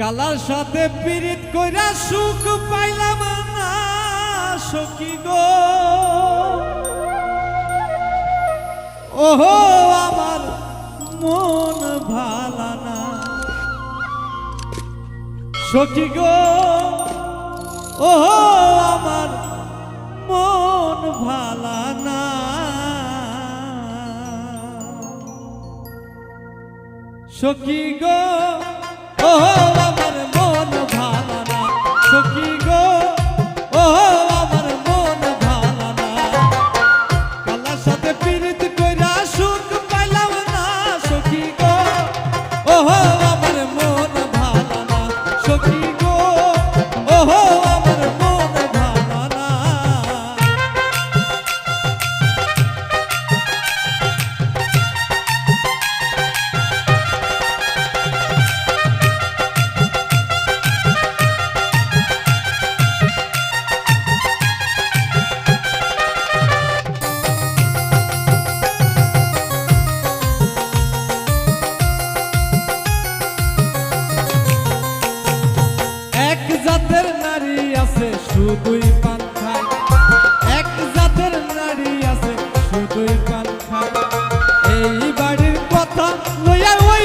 Colour সাথে পীড়িত কইরা সুখ পাইলাম না, সখী গো। ওহো, আমার মন ভালা না। সখী গো, ওহো, আমার মন ভালা না। সখী গো, ওহো সখী জাতের নারী আছে, শুধুই পান খায়। এক জাতের নারী আছে, শুধুই পান খায়। এই বাড়ির কথা লইয়া ওই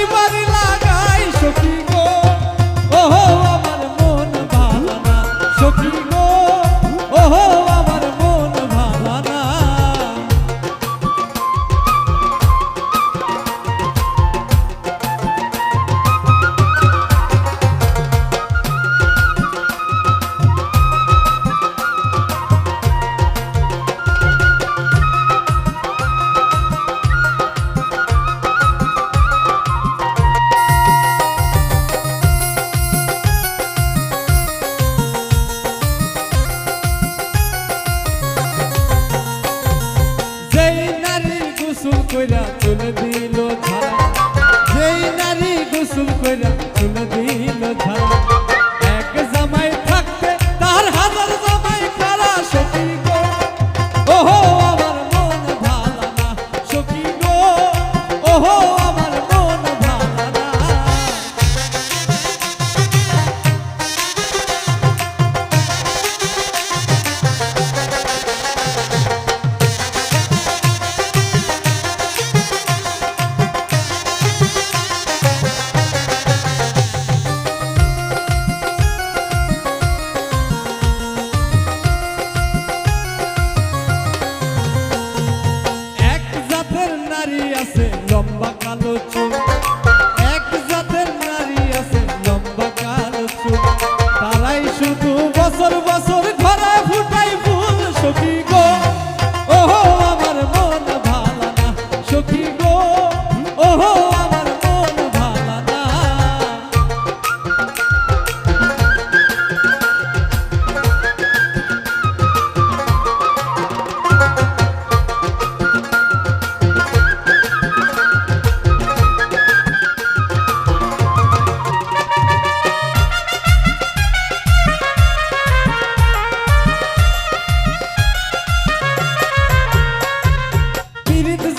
কইরা চলে দিল যেই নারী গোসল কইরা চলে দিল কালো চুল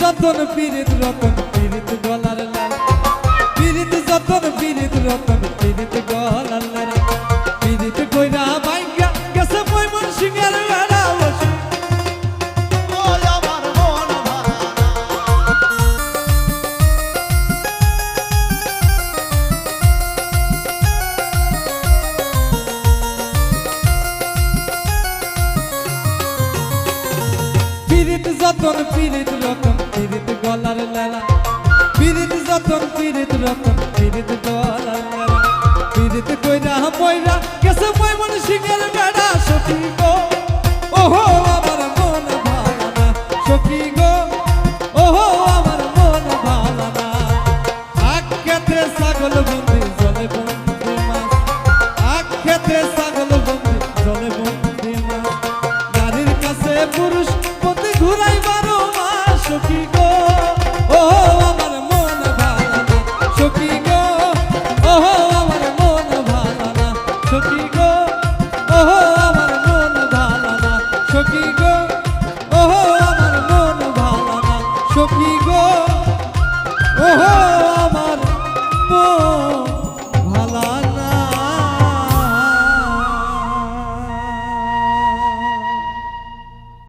যতন পীড়িত রতন পীড়িত গলার লাল। পীড়িত যতন পীড়িত রতন পীড়িত গলার পিরিত যতন, পিরিত রতন, পিরিত গলার লালা। পিরিত যতন, পিরিত রতন, পিরিত গলার লালা। পিরিত কইরা ময়রা কেসে ময়মন সিংহের বেড়া, সখী গো। ওহো, আমার মন ভালো না সখী গো। ওহো, আমার মন ভালো না আখ্যাতে ছাগল বন্দি, জলে বন্দি মাছ আখ্যাতে ছাগল বন্দি, জলে বন্দি মাছ নারীর কাছে পুরুষ Okay.